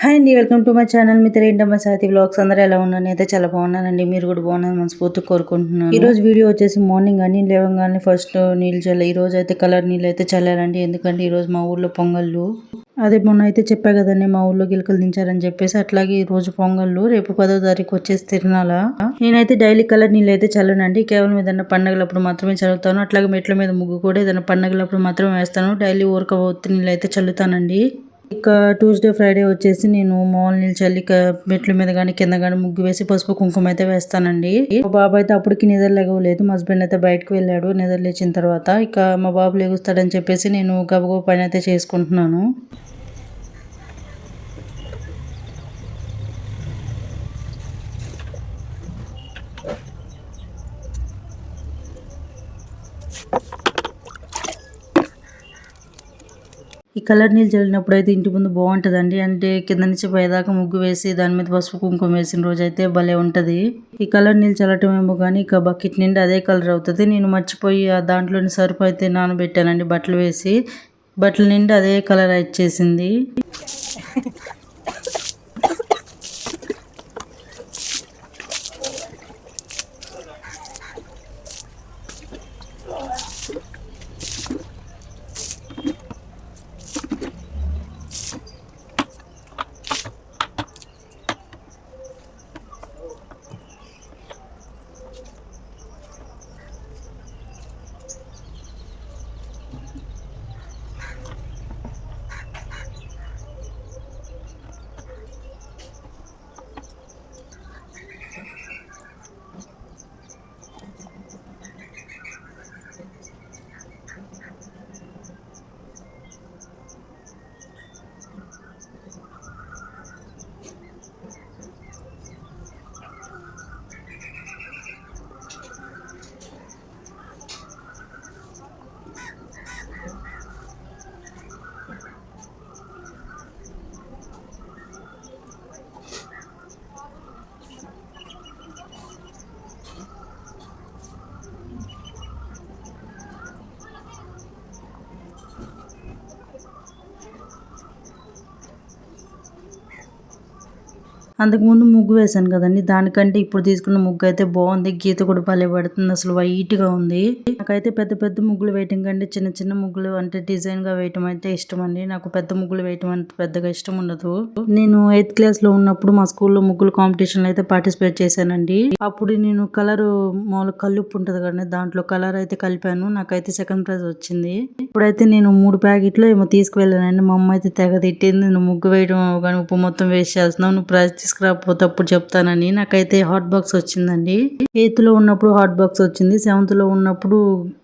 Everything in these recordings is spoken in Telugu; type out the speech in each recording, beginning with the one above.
హాయ్ అండి వెల్కమ్ టు మై ఛానల్ మీ ఏంటమ్మా సాతి బ్లాగ్స్ అందరూ ఎలా ఉన్నాను అయితే చాలా బాగున్నానండి. మీరు కూడా బాగున్నారు మనస్ఫూర్తి కోరుకుంటున్నాను. ఈ రోజు వీడియో వచ్చేసి మార్నింగ్ అని లేవగానే ఫస్ట్ నీళ్ళు చల్ల ఈరోజు అయితే కలర్ నీళ్ళు అయితే చల్లారండి. ఎందుకంటే ఈరోజు మా ఊర్లో పొంగళ్ళు. అదే మొన్న అయితే చెప్పా కదండి మా ఊర్లో గిలకలు దించారని చెప్పేసి. అట్లాగే ఈ రోజు పొంగళ్ళు. రేపు పదో తారీఖు వచ్చేసి తిరునాల నేనైతే డైలీ కలర్ నీళ్ళు అయితే చల్లనండి. కేవలం ఏదైనా పండగలప్పుడు మాత్రమే చల్లుతాను. అట్లాగే మెట్ల మీద ముగ్గు కూడా ఏదైనా పండగలప్పుడు మాత్రమే వేస్తాను. డైలీ ఊరక ఒత్తి నీళ్ళు అయితే చల్లుతానండి. ఇక ట్యూస్డే ఫ్రైడే వచ్చేసి నేను మామూలు నీళ్ళు చల్లి మెట్ల మీద కానీ కింద కానీ ముగ్గు వేసి పసుపు కుంకుమ అయితే వేస్తానండి. మా బాబు అయితే అప్పటికి నిద్ర లేగలేదు మా హస్బెండ్ అయితే బయటకు వెళ్ళాడు నిద్ర లేచిన తర్వాత. ఇక మా బాబు లేగుస్తాడని చెప్పేసి నేను గబగబ పని అయితే చేసుకుంటున్నాను. ఈ కలర్ నీళ్ళు చల్లినప్పుడు అయితే ఇంటి ముందు బాగుంటుందండి. అంటే కింద నుంచి పైదాకా ముగ్గు వేసి దాని మీద పసుపు కుంకుమ వేసిన రోజు అయితే భలే ఉంటది. ఈ కలర్ నీళ్ళు చల్లటం ఏమో కానీ ఇక బకెట్ నిండి అదే కలర్ అవుతుంది. నేను మర్చిపోయి ఆ దాంట్లోని సరుపు అయితే నానబెట్టానండి బట్టలు వేసి. బట్టల నిండి అదే కలర్ వచ్చేసింది అంతకుముందు ముగ్గు వేశాను కదండి. దానికంటే ఇప్పుడు తీసుకున్న ముగ్గు అయితే బాగుంది. గీత కూడా భలే పడుతుంది. అసలు వైట్గా ఉంది. నాకైతే పెద్ద పెద్ద ముగ్గులు వేయటం కంటే చిన్న చిన్న ముగ్గులు అంటే డిజైన్గా వేయటం అయితే ఇష్టం అండి. నాకు పెద్ద ముగ్గులు వేయటం అంటే పెద్దగా ఇష్టం ఉండదు. నేను ఎయిత్ క్లాస్లో ఉన్నప్పుడు మా స్కూల్లో ముగ్గులు కాంపిటీషన్ అయితే పార్టిసిపేట్ చేశానండి. అప్పుడు నేను కలర్ మామూలు కల్లుప్పు ఉంటుంది కదండి. దాంట్లో కలర్ అయితే కలిపాను. నాకైతే సెకండ్ ప్రైజ్ వచ్చింది. ఇప్పుడైతే నేను మూడు ప్యాకెట్లు ఏమో తీసుకువెళ్ళానండి. మా అమ్మ అయితే తెగ తిట్టింది. నువ్వు ముగ్గు వేయడం కానీ ఉప్పు మొత్తం వేస్ట్ చేస్తున్నావు. నువ్వు ప్రైజ్ తీసుకురాకపోతే తప్పుడు చెప్తానని నాకైతే హాట్ బాక్స్ వచ్చిందండి. ఎయిత్లో ఉన్నప్పుడు హాట్ బాక్స్ వచ్చింది. సెవెంత్లో ఉన్నప్పుడు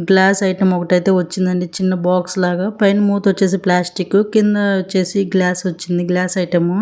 గ్లాస్ ఐటమ్ ఒకటైతే వచ్చిందండి. చిన్న బాక్స్ లాగా. పైన మూత వచ్చేసి ప్లాస్టిక్ కింద వచ్చేసి గ్లాస్ వచ్చింది. Glass item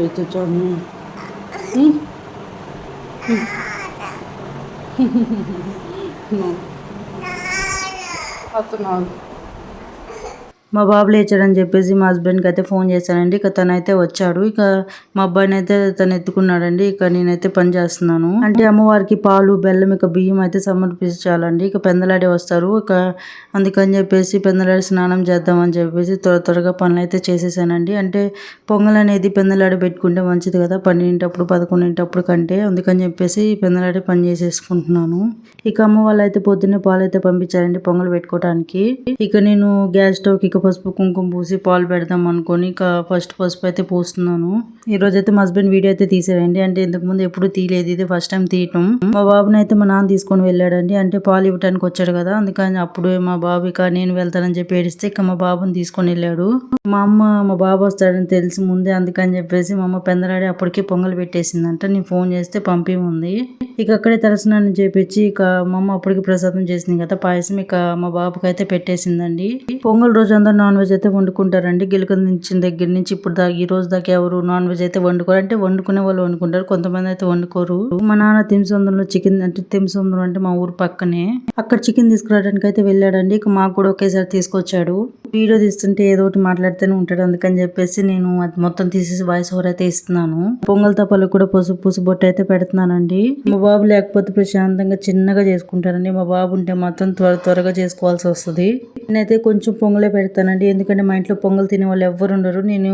öyle canım. Hı? Hı. Hı. hı hı hı. Ne? Hatun abi. మా బాబు లేచాడని చెప్పేసి మా హస్బెండ్కి అయితే ఫోన్ చేశానండి. ఇక తనైతే వచ్చాడు. ఇక మా అబ్బాయిని అయితే తను ఎత్తుకున్నాడండి. ఇక నేనైతే పని చేస్తున్నాను. అంటే అమ్మవారికి పాలు బెల్లం ఇక బియ్యం అయితే సమర్పించాలండి. ఇక పెందలాడే వస్తారు. ఇక అందుకని చెప్పేసి పెందలాడి స్నానం చేద్దామని చెప్పేసి త్వర త్వరగా పనులు అయితే చేసేసానండి. అంటే పొంగల్ అనేది పెందలాడి పెట్టుకుంటే మంచిది కదా. పన్నెంటప్పుడు పదకొండింటప్పుడు కంటే. అందుకని చెప్పేసి పెందలాడి పని చేసేసుకుంటున్నాను. ఇక అమ్మ వాళ్ళు అయితే పొద్దున్నే పాలు అయితే పంపించారండి పొంగల్ పెట్టుకోవడానికి ఇక నేను గ్యాస్ స్టవ్కి ఇక పసుపు కుంకుమ పూసి పాలు పెడదాం అనుకొని ఇక ఫస్ట్ పసుపు అయితే పూస్తున్నాను. ఈ అయితే మా హస్బెండ్ వీడియో అయితే తీసాడండి. అంటే ఇంతకు ముందు ఎప్పుడు తీయలేదు. ఇది ఫస్ట్ టైం తీయటం. మా బాబుని అయితే మా నాన్న తీసుకొని వెళ్ళాడండి. అంటే పాలు ఇవ్వడానికి వచ్చాడు కదా. అందుకని అప్పుడు మా బాబు ఇక నేను వెళ్తానని చెప్పి ఏడిస్తే ఇక మా బాబుని తీసుకొని వెళ్ళాడు. మా అమ్మ మా బాబు వస్తాడని తెలిసి ముందే అందుకని చెప్పేసి మా అమ్మ పెందరాడి అప్పటికే పొంగల్ పెట్టేసిందంట. నేను ఫోన్ చేస్తే పంపి ఉంది ఇక అక్కడే తలస్నానం చేపించి ఇక మా అమ్మ అప్పటికి ప్రసాదం చేసింది కదా. పాయసం ఇక మా బాబుకి అయితే పెట్టేసిందండి. పొంగల్ రోజు అందరూ నాన్ వెజ్ అయితే వండుకుంటారండి. గిలకందించిన దగ్గర నుంచి ఇప్పుడు దాకా ఈ రోజు దాకా ఎవరు నాన్ వెజ్ అయితే వండుకోరు. అంటే వండుకునే వాళ్ళు వండుకుంటారు. కొంతమంది అయితే వండుకోరు. మా నాన్న తిమ్సొందంలో చికెన్ అంటే తిమ్సొందం అంటే మా ఊరు పక్కనే. అక్కడ చికెన్ తీసుకురావడానికి అయితే వెళ్ళాడండి. ఇక మాకు కూడా ఒకేసారి తీసుకొచ్చాడు. వీడియో తీస్తుంటే ఏదో ఒకటి మాట్లాడితేనే ఉంటాడు. అందుకని చెప్పేసి నేను అది మొత్తం తీసేసి వాయిస్ ఓవర్ అయితే ఇస్తున్నాను. పొంగల్ తప్పలకు కూడా పసుపు పూసు బొట్టు అయితే పెడుతున్నానండి. మా బాబు లేకపోతే ప్రశాంతంగా చిన్నగా చేసుకుంటారండి. మా బాబు ఉంటే మాత్రం త్వర త్వరగా చేసుకోవాల్సి వస్తుంది. నేనైతే కొంచెం పొంగలే పెడతానండి. ఎందుకంటే మా ఇంట్లో పొంగల్ తినే వాళ్ళు ఎవ్వరు ఉండరు. నేను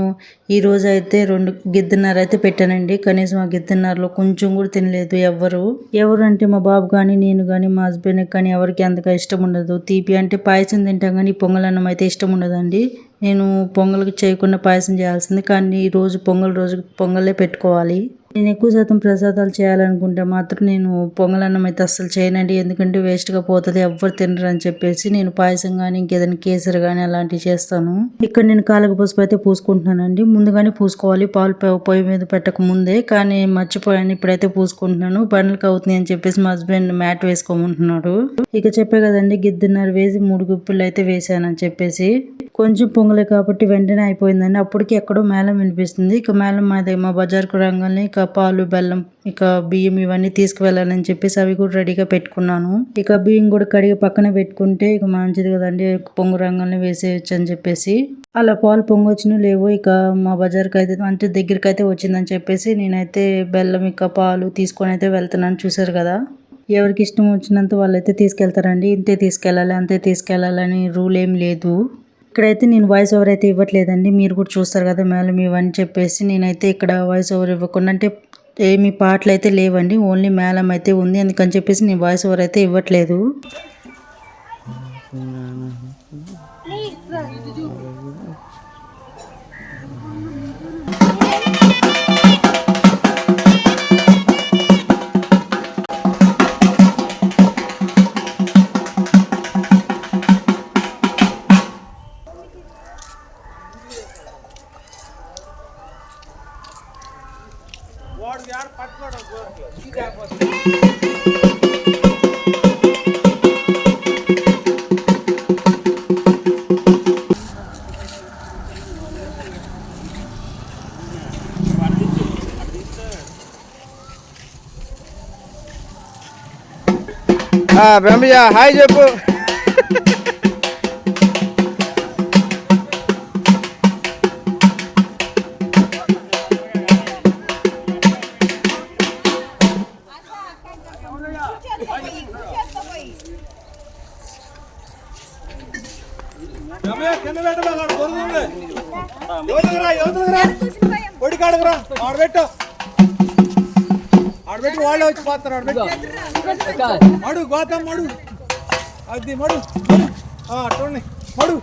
ఈ రోజు అయితే రెండు గిద్దెన్నర అయితే పెట్టానండి. కనీసం ఆ గిద్దెన్నరలో కొంచెం కూడా తినలేదు ఎవ్వరు. ఎవరు అంటే మా బాబు కానీ నేను కానీ మా హస్బెండ్ కానీ ఎవరికి అంతగా ఇష్టం ఉండదు. తీపి అంటే పాయసం తింటాం కానీ పొంగల్ అన్నం అయితే ఇష్టం ఉండదండి. నేను పొంగల్కి చేయకుండా పాయసం చేయాల్సింది. కానీ ఈరోజు రోజు పొంగల్ రోజు పొంగలే పెట్టుకోవాలి. నేను ఎక్కువ శాతం ప్రసాదాలు చేయాలనుకుంటే మాత్రం నేను పొంగలన్నం అయితే అస్సలు చేయనండి. ఎందుకంటే వేస్ట్గా పోతుంది ఎవ్వరు తినరు అని చెప్పేసి నేను పాయసం కానీ ఇంకేదైనా కేసరి కానీ అలాంటివి చేస్తాను. ఇక్కడ నేను కాలక పసుపు అయితే పూసుకుంటున్నానండి. ముందుగానే పూసుకోవాలి. పాలు పొయ్యి మీద పెట్టక ముందే కానీ మర్చిపోయాను. ఇప్పుడైతే పూసుకుంటున్నాను. బండ్లకు అవుతుంది అని చెప్పేసి మా హస్బెండ్ మ్యాట్ వేసుకోమంటున్నాడు. ఇక చెప్పే కదండి గిద్దన్నర వేసి మూడు గుప్పులు అయితే వేసానని చెప్పేసి. కొంచెం పొంగలే కాబట్టి వెంటనే అయిపోయిందండి. అప్పటికి ఎక్కడో మేళం వినిపిస్తుంది. ఇక మేళం మాది మా బజార్కు రంగానే ఇక పాలు బెల్లం ఇక బియ్యం ఇవన్నీ తీసుకువెళ్ళాలని చెప్పేసి అవి కూడా రెడీగా పెట్టుకున్నాను. ఇక బియ్యం కూడా కడిగి పక్కన పెట్టుకుంటే ఇక మంచిది కదండి. పొంగు రంగానే వేసేయచ్చు అని చెప్పేసి. అలా పాలు పొంగొచ్చినా లేవు. ఇక మా బజార్కి అయితే అంటే దగ్గరికి అయితే వచ్చిందని చెప్పేసి నేనైతే బెల్లం ఇక పాలు తీసుకొని అయితే వెళ్తున్నాను. చూసారు కదా? ఎవరికి ఇష్టం వచ్చినంత వాళ్ళైతే తీసుకెళ్తారండి. ఇంతే తీసుకెళ్ళాలి అంతే తీసుకెళ్ళాలని రూల్ ఏం లేదు. ఇక్కడైతే నేను వాయిస్ ఓవర్ అయితే ఇవ్వట్లేదండి. మీరు కూడా చూస్తారు కదా మేడం ఇవన్నీ చెప్పేసి నేనైతే ఇక్కడ వాయిస్ ఓవర్ ఇవ్వకుండా అంటే ఏమి పాటలు అయితే లేవండి. ఓన్లీ మేళం అయితే ఉంది. అందుకని చెప్పేసి నేను వాయిస్ ఓవర్ అయితే ఇవ్వట్లేదు. బ్రహ్మయ్య హాయ్ చెప్పు రమయ్య, కింద ఆడబెట్టు ఆడబెట్టి వాళ్ళే వచ్చి పోతారు ఆడబెట్టి మడు గోతం మడు. అది మడు మడు. ఆ, అట్టుండి మడు.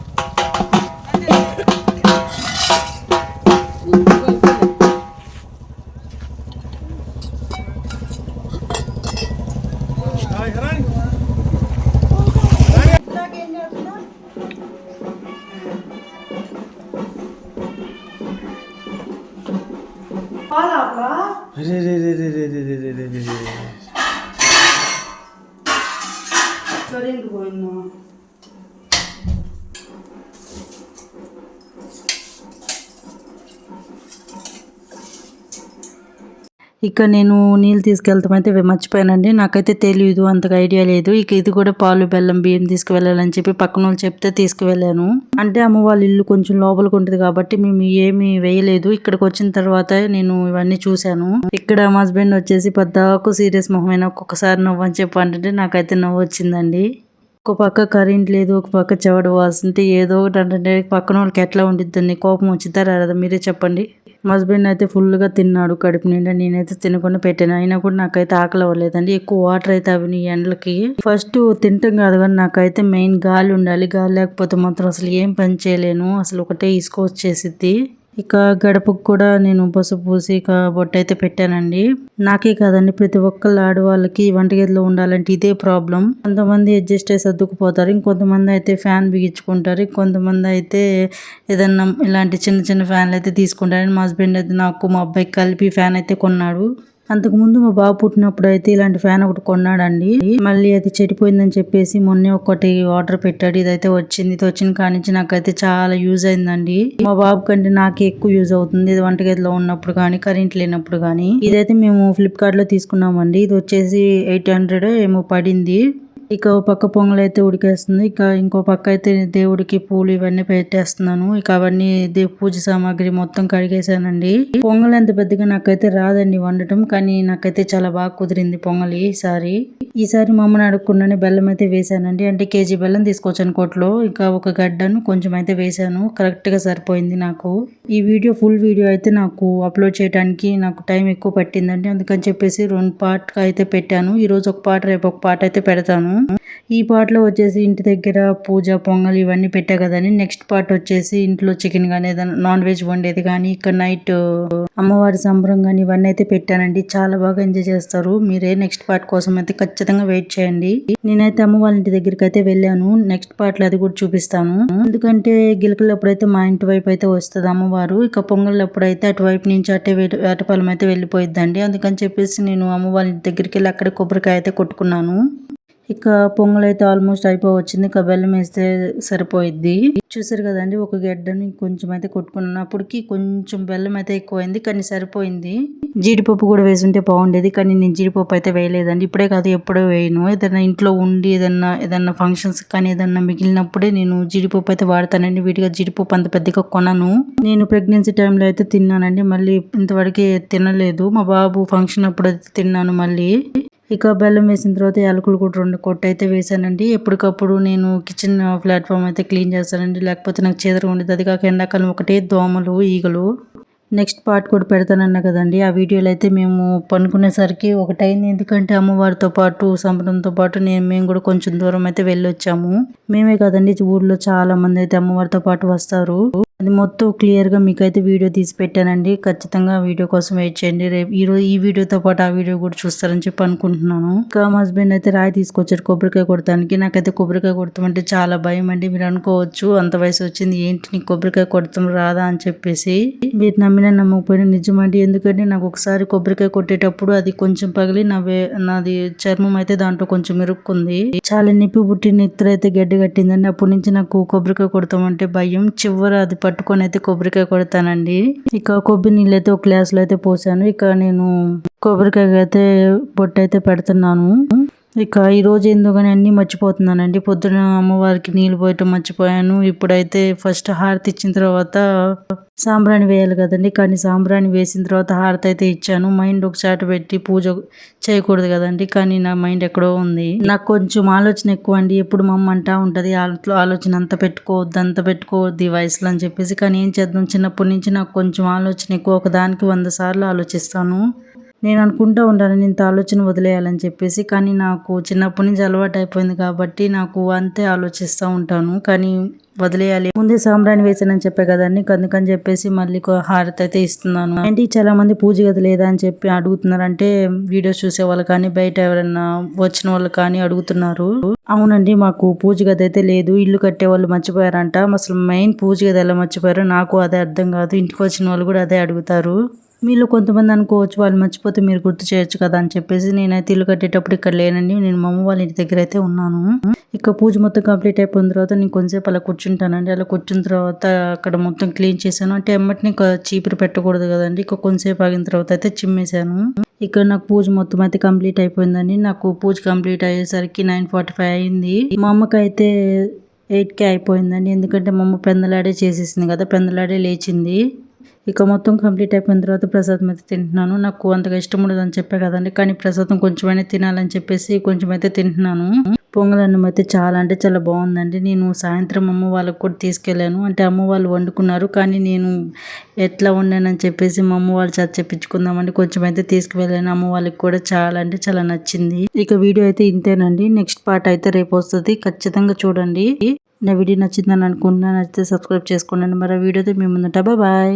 对对对对对对对对对对对对。ఇక నేను నీళ్ళు తీసుకెళ్తాం అయితే మర్చిపోయానండి. నాకైతే తెలియదు అంతగా ఐడియా లేదు. ఇక ఇది కూడా పాలు బెల్లం బియ్యం తీసుకువెళ్ళాలని చెప్పి పక్కన వాళ్ళు చెప్తే తీసుకువెళ్ళాను. అంటే అమ్మ వాళ్ళ ఇల్లు కొంచెం లోపలికి ఉంటుంది కాబట్టి మేము ఏమి వేయలేదు. ఇక్కడికి వచ్చిన తర్వాత నేను ఇవన్నీ చూశాను. ఇక్కడ మా హస్బెండ్ వచ్చేసి పెద్దకు సీరియస్ మొహమైన ఒక్కొక్కసారి నవ్వు అని చెప్పి అంటే నాకైతే నవ్వు వచ్చిందండి. ఒక పక్క కరెంట్ లేదు ఒక పక్క చెవడ వాస్తుంటే ఏదో ఒకటి అంటే పక్కన వాళ్ళకి ఎట్లా ఉండిద్దని కోపం వచ్చిద్దా రాదా? మీరే చెప్పండి. మా హస్బెండ్ అయితే ఫుల్గా తిన్నాడు కడుపు నిండా నేనైతే తినకుండా పెట్టాను. అయినా కూడా నాకైతే ఆకలి అవ్వలేదండి. ఎక్కువ వాటర్ అయితే అవి నీ ఎండలకి. ఫస్ట్ తింటాం కాదు కానీ నాకైతే మెయిన్ గాలి ఉండాలి. గాలి లేకపోతే మాత్రం అసలు ఏం పని చేయలేను. అసలు ఒకటే ఇసుకొచ్చేసిద్ది ఇక గడపకు కూడా నేను పసుపు పూసి ఇక బొట్టు అయితే పెట్టానండి. నాకే కాదండి ప్రతి ఒక్కళ్ళు ఆడవాళ్ళకి వంటగదిలో ఉండాలంటే ఇదే ప్రాబ్లం. కొంతమంది అడ్జస్ట్ అయ్యి సర్దుకుపోతారు ఇంకొంతమంది అయితే ఫ్యాన్ బిగించుకుంటారు ఇంకొంతమంది అయితే ఏదన్నా ఇలాంటి చిన్న చిన్న ఫ్యాన్లు అయితే తీసుకుంటారు మా హస్బెండ్ అయితే నాకు మా అబ్బాయికి కలిపి ఫ్యాన్ అయితే కొన్నాడు. అంతకు ముందు మా బాబు పుట్టినప్పుడు అయితే ఇలాంటి ఫ్యాన్ ఒకటి కొన్నాడండి. మళ్ళీ అది చెడిపోయిందని చెప్పేసి మొన్నే ఒకటి ఆర్డర్ పెట్టాడు. ఇదైతే వచ్చింది. ఇది వచ్చిన కానించి నాకైతే చాలా యూజ్ అయిందండి. మా బాబు కంటే నాకు ఎక్కువ యూజ్ అవుతుంది. ఇది వంటగదిలో ఉన్నప్పుడు కానీ కరెంట్ లేనప్పుడు కానీ ఇదైతే మేము ఫ్లిప్కార్ట్లో తీసుకున్నామండి. ఇది వచ్చేసి ఎయిట్ హండ్రెడ్ ఏమో పడింది. ఇక ఓ పక్క పొంగల్ అయితే ఉడికేస్తుంది. ఇక ఇంకో పక్క అయితే దేవుడికి పూలు ఇవన్నీ పెట్టేస్తున్నాను. ఇక అవన్నీ పూజ సామాగ్రి మొత్తం కడిగేసానండి పొంగల్ ఎంత పెద్దగా నాకైతే రాదండి వండటం కానీ నాకైతే చాలా బాగా కుదిరింది పొంగల్ ఈసారి. ఈసారి మా అమ్మని అడుక్కుండానే బెల్లం అయితే వేసానండి అంటే కేజీ బెల్లం తీసుకొచ్చాను కోట్లో. ఇంకా ఒక గడ్డను కొంచెం అయితే వేసాను కరెక్ట్గా సరిపోయింది నాకు. ఈ వీడియో ఫుల్ వీడియో అయితే నాకు అప్లోడ్ చేయడానికి నాకు టైం ఎక్కువ పట్టిందండి. అందుకని చెప్పేసి రెండు పార్ట్ అయితే పెట్టాను. ఈ రోజు ఒక పాట రేపు ఒక పాట అయితే పెడతాను. ఈ పాటలో వచ్చేసి ఇంటి దగ్గర పూజ పొంగల్ ఇవన్నీ పెట్టా కదండి. నెక్స్ట్ పార్ట్ వచ్చేసి ఇంట్లో చికెన్ కానీ ఏదైనా నాన్ వెజ్ వండేది కానీ ఇక్కడ నైట్ అమ్మవారి సంబరం కానీ ఇవన్నీ అయితే పెట్టానండి. చాలా బాగా ఎంజాయ్ చేస్తారు. మీరే నెక్స్ట్ పార్ట్ కోసం అయితే ఖచ్చితంగా వెయిట్ చేయండి. నేనైతే అమ్మ వాళ్ళ ఇంటి దగ్గరికి అయితే వెళ్ళాను. నెక్స్ట్ పార్ట్లో అది కూడా చూపిస్తాను. ఎందుకంటే గిలకలప్పుడైతే మా ఇంటి వైపు అయితే వస్తుంది అమ్మవారు. ఇక పొంగళ్ళప్పుడు అయితే అటువైపు నుంచి అటే వేటపాలెం అయితే వెళ్ళిపోయిద్దండి. అందుకని చెప్పేసి నేను అమ్మ వాళ్ళ ఇంటి దగ్గరికి వెళ్ళి అక్కడ కొబ్బరికాయ అయితే కొట్టుకున్నాను. ఇక పొంగల్ అయితే ఆల్మోస్ట్ అయిపోవచ్చింది. ఇక బెల్లం వేస్తే సరిపోయిద్ది. చూసారు కదండి ఒక గడ్డని కొంచెం అయితే కొట్టుకున్నాను. అప్పటికి కొంచెం బెల్లం అయితే ఎక్కువైంది కానీ సరిపోయింది. జీడిపప్పు కూడా వేసుంటే బాగుండేది కానీ నేను జీడిపప్పు అయితే వేయలేదండి. ఇప్పుడే కాదు ఎప్పుడో వేయను. ఏదైనా ఇంట్లో ఉండి ఏదన్నా ఏదన్నా ఫంక్షన్స్ కానీ ఏదన్నా మిగిలినప్పుడే నేను జీడిపప్పు అయితే వాడతానండి. వీటిగా జీడిపప్పు అంత పెద్దగా కొనను. నేను ప్రెగ్నెన్సీ టైంలో అయితే తిన్నానండి. మళ్ళీ ఇంతవరకు తినలేదు. మా బాబు ఫంక్షన్ అప్పుడు తిన్నాను మళ్ళీ. ఇక బెల్లం వేసిన తర్వాత యాలకులు కూడా రెండు కొట్టు అయితే వేసానండి ఎప్పటికప్పుడు నేను కిచెన్ ప్లాట్ఫామ్ అయితే క్లీన్ చేస్తానండి. లేకపోతే నాకు చేదరగా ఉండేది. అది కాక ఎండాకాలం ఒకటే దోమలు ఈగలు. నెక్స్ట్ పార్ట్ కూడా పెడతానన్నా కదండి. ఆ వీడియోలో అయితే మేము పనుకునేసరికి ఒకటైంది. ఎందుకంటే అమ్మవారితో పాటు సంబరంతో పాటు నేను మేము కూడా కొంచెం దూరం అయితే వెళ్ళొచ్చాము. మేమే కదండి ఊర్లో చాలా మంది అయితే అమ్మవారితో పాటు వస్తారు. అది మొత్తం క్లియర్గా మీకైతే వీడియో తీసి పెట్టానండి. ఖచ్చితంగా వీడియో కోసం వెయిట్ చేయండి. రేపు ఈ రోజు ఈ వీడియోతో పాటు ఆ వీడియో కూడా చూస్తారని చెప్పి అనుకుంటున్నాను. ఇంకా మా హస్బెండ్ అయితే రాయి తీసుకొచ్చారు కొబ్బరికాయ కొడతానికి నాకైతే కొబ్బరికాయ కొడతామంటే చాలా భయం అండి. మీరు అనుకోవచ్చు అంత వయసు వచ్చింది ఏంటి నీకు కొబ్బరికాయ కొడతాం రాదా అని చెప్పేసి. మీరు నమ్మినా నమ్మకపోయినా నిజమండి ఎందుకంటే నాకు ఒకసారి కొబ్బరికాయ కొట్టేటప్పుడు అది కొంచెం పగిలి నా వే నాది చర్మం అయితే దాంట్లో కొంచెం ఇరుక్కుంది. చాలా నిప్పి పుట్టి నెత్తురు అయితే గడ్డి కట్టిందండి. అప్పటి నుంచి నాకు కొబ్బరికాయ కొడతామంటే భయం. చివర అది పట్టుకొని అయితే కొబ్బరికాయ కొడతానండి. ఇక కొబ్బరి నీళ్ళు అయితే ఒక గ్లాస్లో అయితే పోసాను. ఇక నేను కొబ్బరికాయ అయితే బొట్టు అయితే పెడుతున్నాను. ఇక ఈరోజు ఎందుకని అన్నీ మర్చిపోతున్నానండి. పొద్దున అమ్మవారికి నీళ్ళు పోయటం మర్చిపోయాను. ఇప్పుడైతే ఫస్ట్ హారతి ఇచ్చిన తర్వాత సాంబ్రాణి వేయాలి కదండి. కానీ సాంబ్రాణి వేసిన తర్వాత హారతి అయితే ఇచ్చాను. మైండ్ ఒక పెట్టి పూజ చేయకూడదు కదండి. కానీ నా మైండ్ ఎక్కడో ఉంది. నాకు కొంచెం ఆలోచన ఎక్కువ అండి. ఎప్పుడు మమ్మ అంటా ఉంటుంది ఆలోచన అంత పెట్టుకోవద్దు అంత పెట్టుకోవద్దు ఈ వయసులో అని చెప్పేసి. కానీ ఏం చేద్దాం? చిన్నప్పటి నుంచి నాకు కొంచెం ఆలోచన ఎక్కువ. ఒకదానికి వంద సార్లు ఆలోచిస్తాను. నేను అనుకుంటూ ఉంటాను నేను ఇంత ఆలోచన వదిలేయాలని చెప్పేసి. కానీ నాకు చిన్నప్పటి నుంచి అలవాటు అయిపోయింది కాబట్టి నాకు అంతే ఆలోచిస్తూ ఉంటాను. కానీ వదిలేయాలి. ముందే సాంబ్రాణి వేసానని చెప్పే కదండి అందుకని చెప్పేసి మళ్ళీ ఒక హారతి అయితే ఇస్తున్నాను. ఏంటి చాలా మంది పూజ గది లేదా అని చెప్పి అడుగుతున్నారు అంటే వీడియోస్ చూసే వాళ్ళు కానీ బయట ఎవరైనా వచ్చిన వాళ్ళు కానీ అడుగుతున్నారు. అవునండి మాకు పూజ గది అయితే లేదు. ఇల్లు కట్టే వాళ్ళు మర్చిపోయారంట. అసలు మెయిన్ పూజ గది ఎలా మర్చిపోయారో నాకు అదే అర్థం కాదు. ఇంటికి వచ్చిన వాళ్ళు కూడా అదే అడుగుతారు. మీలో కొంతమంది అనుకోవచ్చు వాళ్ళు మర్చిపోతే మీరు గుర్తు చేయొచ్చు కదా అని చెప్పేసి నేనైతే ఇల్లు కట్టేటప్పుడు ఇక్కడ లేనండి. నేను మా అమ్మ వాళ్ళ ఇంటి దగ్గర అయితే ఉన్నాను. ఇక పూజ మొత్తం కంప్లీట్ అయిపోయిన తర్వాత నేను కొంచెంసేపు అలా కూర్చుంటానండి. అలా కూర్చున్న తర్వాత అక్కడ మొత్తం క్లీన్ చేశాను. అంటే ఎమ్మటిని చీపురు పెట్టకూడదు కదండి. ఇక కొంచెంసేపు ఆగిన తర్వాత అయితే చిమ్మేశాను. ఇక్కడ నాకు పూజ మొత్తం అయితే కంప్లీట్ అయిపోయిందండి. నాకు పూజ కంప్లీట్ అయ్యేసరికి నైన్ ఫార్టీ ఫైవ్ అయింది. మా అమ్మకైతే ఎయిట్ కే అయిపోయిందండి. ఎందుకంటే మా అమ్మ పెందలాడే చేసేసింది కదా పెందలాడే లేచింది. ఇక మొత్తం కంప్లీట్ అయిపోయిన తర్వాత ప్రసాదం అయితే తింటున్నాను. నాకు అంతగా ఇష్టం ఉండదు అని చెప్పే కదండి కానీ ప్రసాదం కొంచెమైనా తినాలని చెప్పేసి కొంచెం అయితే తింటున్నాను. పొంగల్ అన్నం అయితే చాలా అంటే చాలా బాగుందండి. నేను సాయంత్రం అమ్మ వాళ్ళకి కూడా తీసుకెళ్ళాను. అంటే అమ్మ వాళ్ళు వండుకున్నారు కానీ నేను ఎట్లా వండానని చెప్పేసి మా అమ్మ వాళ్ళు చేత చెప్పించుకుందామని కొంచెం అయితే తీసుకువెళ్ళాను. అమ్మ వాళ్ళకి కూడా చాలా అంటే చాలా నచ్చింది. ఇక వీడియో అయితే ఇంతేనండి. నెక్స్ట్ పార్ట్ అయితే రేపు వస్తుంది. ఖచ్చితంగా చూడండి. నా వీడియో నచ్చిందని అనుకుంటున్నా నచ్చితే సబ్స్క్రైబ్ చేసుకోండి. మరి వీడియోతో వీడియో అయితే ముందుంటా బాయ్.